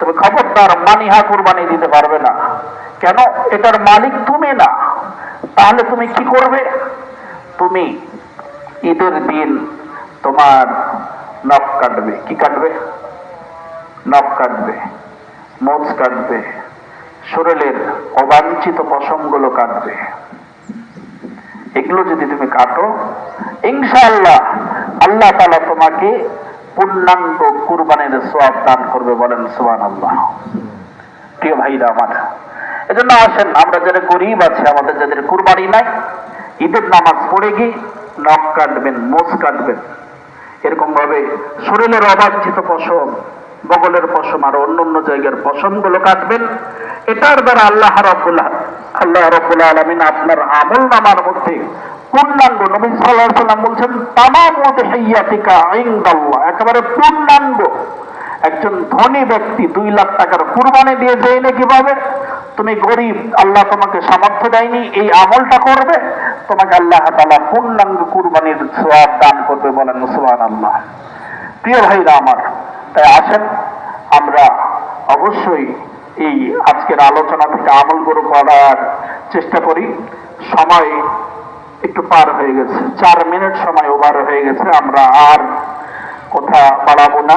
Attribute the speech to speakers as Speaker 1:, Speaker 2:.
Speaker 1: তবে খবরদার মানিহা কুরবানি দিতে পারবে না। কেন? এটার মালিক তুমি না। তাহলে তুমি কি করবে? তুমি ঈদের দিন তোমার নখ কাটবে। কি কাটবে? নখ কাটবে মোজ কাটবে শরীরের অবাঞ্ছিত পশমগুলো কাটবে। এগুলো যদি তুমি কাটো, ইনশাআল্লাহ আল্লাহ তালা তোমাকে পূর্ণাঙ্গ কুরবানির সোয়াব দান করবে বলেন সোয়ান আল্লাহ প্রিয় ভাইরা আমার, এজন্য আসেন, আমরা যারা গরিব আছে, আমাদের যাদের কুরবানি নাই, ঈদের নামাজ পড়ে গিয়ে নখ কাটবেন মোজ কাটবেন। এরকম ভাবে শরীরের অবাঞ্ছিত পশম, বগলের পশম, আর অন্য অন্য জায়গার পশমগুলো কাটবেন। এটার দ্বারা আল্লাহ রব্বুল্লাহ আল্লাহ রব্বুল আলমিন আপনার আমল নামার মধ্যে পূর্ণাঙ্গ নবী সাল্লাহ সাল্লাম বলছেন, তামাম হাইয়াতিকা ইনদাল্লাহ। একেবারে পূর্ণাঙ্গ। একজন ধনী ব্যক্তি দুই লাখ টাকার কুরবানি দিয়ে যায় কীভাবে? তুমি গরিব, আল্লাহ তোমাকে সামর্থ্য দেয়নি, এই আমলটা করবে। তোমাকে আল্লাহ তালা পূর্ণাঙ্গ কুরবানির সোয়াব দান করবে বলেন সুবান আল্লাহ প্রিয় ভাইরা আমার, তাই আসেন, আমরা অবশ্যই এই আজকের আলোচনা থেকে আমল আমলগুলো করার চেষ্টা করি। সময় একটু পার হয়ে গেছে। চার মিনিট সময় ওভার হয়ে গেছে। আমরা আর কথা বাড়াবো না।